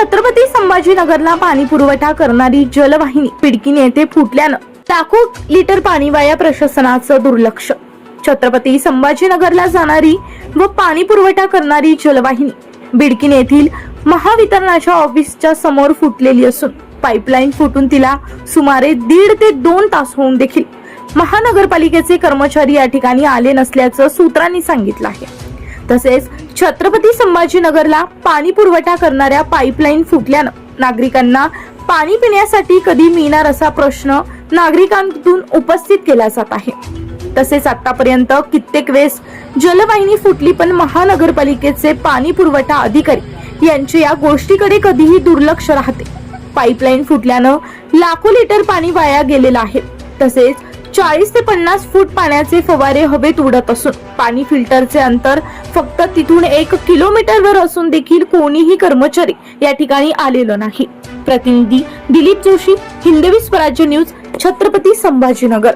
छत्रपती संभाजीनगरला पाणी पुरवठा करणारी जलवाहिनी पिडकीने येथे फुटल्यानं लाखो लिटर पाणी वाया प्रशासनाचं दुर्लक्ष. छत्रपती संभाजीनगरला जाणारी व पाणी पुरवठा करणारी जलवाहिनी बिडकीन येथील महावितरणाच्या ऑफिसच्या समोर फुटलेली असून पाईपलाईन फुटून तिला सुमारे दीड ते दोन तास होऊन देखील महानगरपालिकेचे कर्मचारी या ठिकाणी आले नसल्याचं सूत्रांनी सांगितलं आहे. तसेच छत्रपती संभाजीनगरला पाणी पुरवठा करणाऱ्या पाईपलाईन फुटल्यानं नागरिकांना पाणी पिण्यासाठी कधी मिळणार असा प्रश्न नागरिकांतून उपस्थित केला जात आहे. तसेच आतापर्यंत कित्येक वेळेस जलवाहिनी फुटली पण महानगरपालिकेचे पाणी पुरवठा अधिकारी यांचे या गोष्टीकडे कधीही दुर्लक्ष राहते. पाईपलाईन फुटल्यानं लाखो लिटर पाणी वाया गेलेलं आहे. तसेच चाळीस ते पन्नास फूट पाण्याचे फवारे हवेत उडत असून पाणी फिल्टरचे अंतर फक्त तिथून एक किलोमीटरवर असून देखील कोणीही कर्मचारी या ठिकाणी आलेलो नाही. प्रतिनिधी दिलीप जोशी हिंदवी स्वराज्य न्यूज छत्रपती संभाजीनगर.